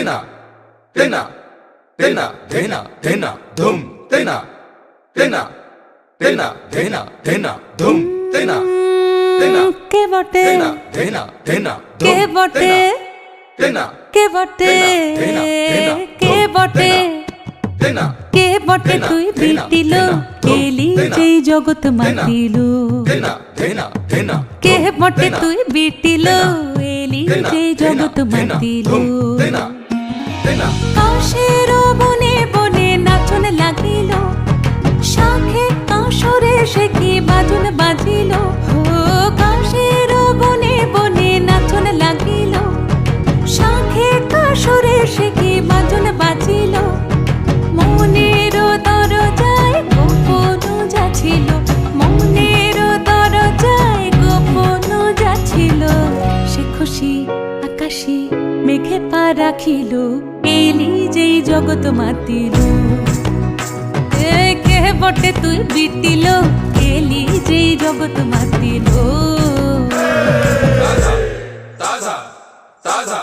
তেনা তেনা তেনা ধেনা ধেনা ধুম তেনা তেনা তেনা ধেনা ধেনা ধুম তেনা তেনা কে বটে তেনা ধেনা ধেনা কে বটে তেনা কে বটে কে বটে তেনা কে বটে তুই বিটিল কেলি যেই জগৎ মাতিল কে বটে তুই বিটিল এলি যেই জগৎ মাতিল কাশের বনে বনে নাচন লাগিল। শাখে কাশরে সে কি বাজন বাজিল? ও কাশের বনে বনে নাচন লাগিল। শাখে কাশরে সে কি বাজন বাজিল? মনের দরজায় গোপন যাছিল মনের দরজায় গোপন যাছিল সে খুশি আকাশে মেঘে পা রাখিল এলি যেই জগৎ মাতিল। কে বটে তুই বিটিল এলি যেই জগৎ মাতিল। তাজা তাজা তাজা।